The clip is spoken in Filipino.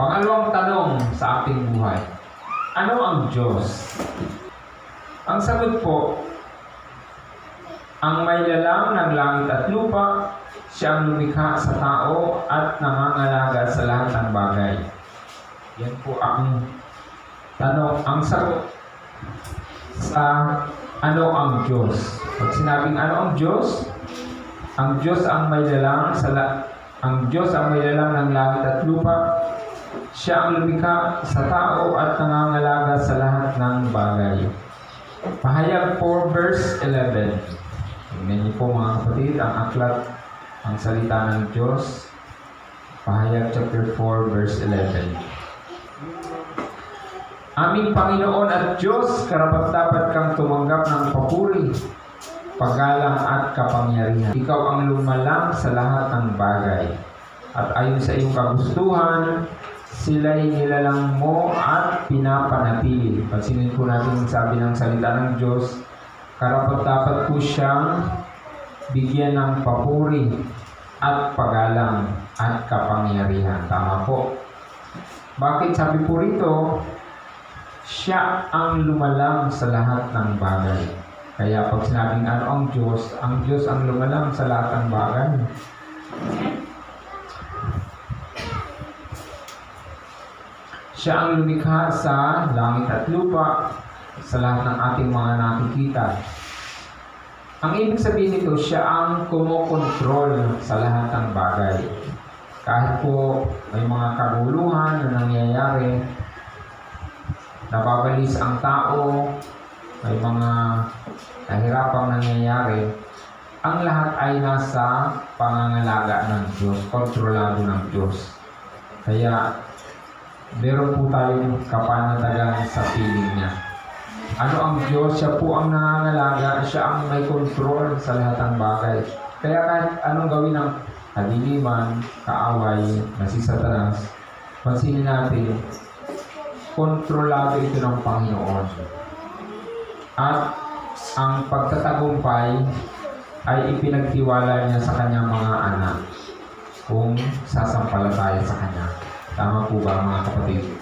Pangalawang tanong sa ating buhay. Ano ang Diyos? Ang sagot po, ang may lalang ng langit at lupa, siya lumikha sa tao at nangangalaga sa lahat ng bagay. Yan po ang tanong, ang sagot sa ano ang Diyos. Pag sinabing ano ang Diyos, ang Diyos ang may lalang sa la- ang Diyos ang may lalang ng langit at lupa. Siya ang lumikha sa tao at nangangalaga sa lahat ng bagay. Pahayag 4 verse 11. Tingnan po mga kapatid, ang aklat, ang salita ng Diyos. Pahayag chapter 4 verse 11. Aming Panginoon at Diyos, karapat dapat kang tumanggap ng papuri, paggalang at kapangyarihan. Ikaw ang lumalang sa lahat ng bagay. At ayon sa iyong kagustuhan, sila'y nilalang mo at pinapanatili. Pansinin po natin sabi ng salita ng Diyos, karapat dapat po siyang bigyan ng papuri at pagalang at kapangyarihan. Tama po. Bakit sabi po rito, siya ang lumalang sa lahat ng bagay. Kaya pag sinabing ano ang Diyos, ang Diyos ang lumalang sa lahat ng bagay. Siya ang lumikha sa langit at lupa, sa lahat ng ating mga nakikita. Ang ibig sabihin nito, siya ang kumokontrol sa lahat ng bagay. Kahit po may mga kaguluhan na nangyayari, nababalis ang tao, may mga kahirapang nangyayari, ang lahat ay nasa pangangalaga ng Diyos, kontrolado ng Diyos. Kaya, meron po tayong kapanatagan sa piling niya. Ano ang Diyos? Siya po ang nangangalaga, siya ang may control sa lahat ng bagay. Kaya kahit anong gawin ng kadiliman, kaaway, na si Satanas, pansinin natin, kontrolado ito ng Panginoon. At ang pagtatagumpay ay ipinagtiwala niya sa kanyang mga anak kung sasampalataya sa kanya. Tama po ba mga kapatid?